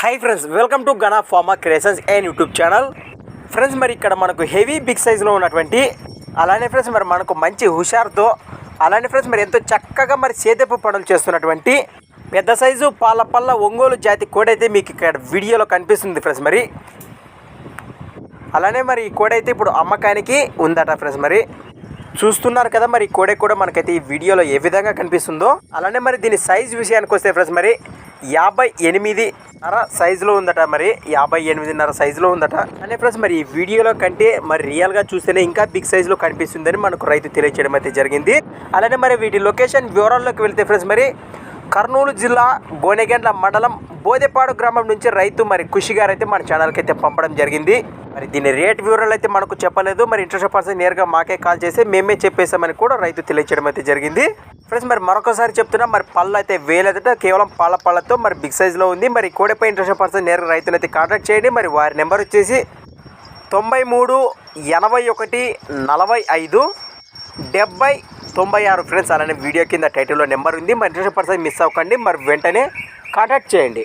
Hi friends welcome to Gana pharma creations and YouTube channel friends మరి ఇక్కడ మనకు heavy big సైజులో ఉన్నటువంటి అలానే ఫ్రెండ్స్ మరి మనకు మంచి హుషార్తో అలానే ఫ్రెండ్స్ మరి ఎంతో చక్కగా మరి సేదపు పనులు చేస్తున్నటువంటి పెద్ద సైజు పాల పళ్ళ ఒంగోలు జాతి కోడైతే మీకు ఇక్కడ వీడియోలో కనిపిస్తుంది ఫ్రెండ్స్ మరి. అలానే మరి ఈ కోడైతే ఇప్పుడు అమ్మకానికి ఉందట ఫ్రెండ్స్ మరి. చూస్తున్నారు కదా మరి ఈ కోడే కూడా మనకైతే ఈ వీడియోలో ఏ విధంగా కనిపిస్తుందో. అలానే మరి దీని సైజ్ విషయానికి వస్తే ఫ్రెండ్స్ మరి యాభై ఎనిమిది నర సైజులో ఉందట మరి. యాభై ఎనిమిదిన్నర సైజులో ఉందట. అనే ఫ్రెండ్స్ మరి ఈ వీడియోలో కంటే మరి రియల్గా చూస్తేనే ఇంకా బిగ్ సైజులో కనిపిస్తుందని మనకు రైతు తెలియచేయడం అయితే జరిగింది. అలానే మరి వీటి లొకేషన్ వివరాల్లోకి వెళ్తే ఫ్రెండ్స్ మరి కర్నూలు జిల్లా గోనెగండ్ల మండలం బోదెపాడు గ్రామం నుంచి రైతు మరి ఖుషి గారు అయితే మన ఛానల్కి అయితే పంపడం జరిగింది. మరి దీని రేట్ వివరాలు అయితే మనకు చెప్పలేదు. మరి ఇంట్రెస్ట్ పర్సన్ నేరుగా మాకే కాల్ చేసి మేమే చెప్పేసామని కూడా రైతు తెలియచేయడం అయితే జరిగింది. ఫ్రెండ్స్ మరి మరొకసారి చెప్తున్నా మరి పళ్ళు అయితే వేలేదట కేవలం పాల పళ్ళతో మరి బిగ్ సైజ్లో ఉంది. మరి కోడిపై ఇంట్రెస్ట్ పర్సన్ నేరుగా రైతుని అయితే కాంటాక్ట్ చేయండి. మరి వారి నెంబర్ వచ్చేసి తొంభై మూడు ఎనభై ఒకటి నలభై ఐదు డెబ్బై తొంభై ఆరు. ఫ్రెండ్స్ అలానే వీడియో కింద టైటిల్లో నెంబర్ ఉంది. మరి ఇంట్రెస్ట్ పర్సన్ మిస్ అవ్వకండి. మరి వెంటనే కాంటాక్ట్ చేయండి.